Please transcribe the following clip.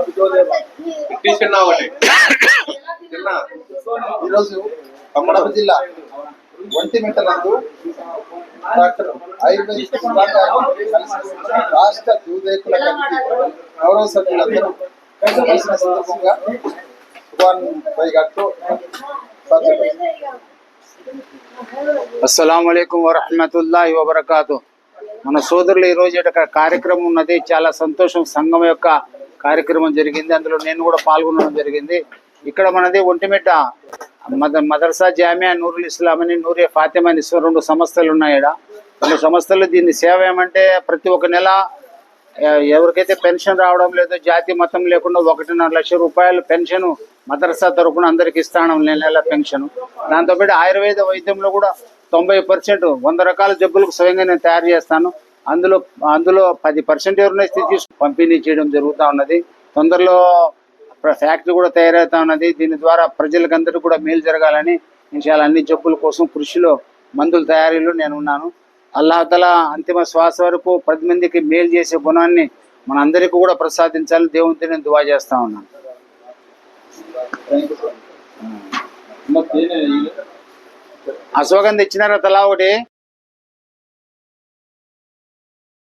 ఇట్టి చిన్న ఒకటి చిన్న ఈరోజు కమ్మడప జిల్లా ఒంటిమిట్ట నందు డాక్టర్ ఆయుర్వేదిక్ రాష్ట్ర దూదేకుల కమిటీ గౌరవ సభ్యులందరూ కలిసిన సందర్భంగా సుభాన్ భాయ్ గారితో అస్సలం అయికం వరహమతుల్లాహి వబర్కాతు. మన సోదరులు ఈరోజు ఇక్కడ కార్యక్రమం ఉన్నది. చాలా సంతోషం. సంఘం యొక్క కార్యక్రమం జరిగింది. అందులో నేను కూడా పాల్గొనడం జరిగింది. ఇక్కడ మనది ఒంటిమిట్ట మద మదర్సా జామియా నూరుల్ ఇస్లాం అని నూరే ఫాతిమా అని రెండు సంస్థలు ఉన్నాయి రెండు సంస్థలు దీన్ని సేవ ఏమంటే ప్రతి ఒక్క నెల ఎవరికైతే పెన్షన్ రావడం లేదు జాతి మతం లేకుండా ఒకటిన్నర లక్ష రూపాయలు పెన్షన్ మదర్సా తరఫున అందరికి ఇస్తాను నెల నెల పెన్షన్. దాంతోపాటు ఆయుర్వేద వైద్యంలో కూడా తొంభై పర్సెంట్ వంద రకాల జబ్బులకు స్వయంగా నేను తయారు చేస్తాను. అందులో అందులో పది పర్సెంట్ ఎవరైనా స్థితి పంపిణీ చేయడం జరుగుతూ ఉన్నది. తొందరలో ఫ్యాక్టరీ కూడా తయారవుతా ఉన్నది. దీని ద్వారా ప్రజలకందరికీ కూడా మేలు జరగాలని నేను చాలా అన్ని జబ్బుల కోసం కృషిలో మందుల తయారీలో నేను ఉన్నాను. అల్లాహతల అంతిమ శ్వాస వరకు పది మందికి మేలు చేసే గుణాన్ని మన అందరికీ కూడా ప్రసాదించాలని దేవునితో నేను దువా చేస్తా ఉన్నాను. అశ్వగంధ ఇచ్చినారా తలా ఒకటి?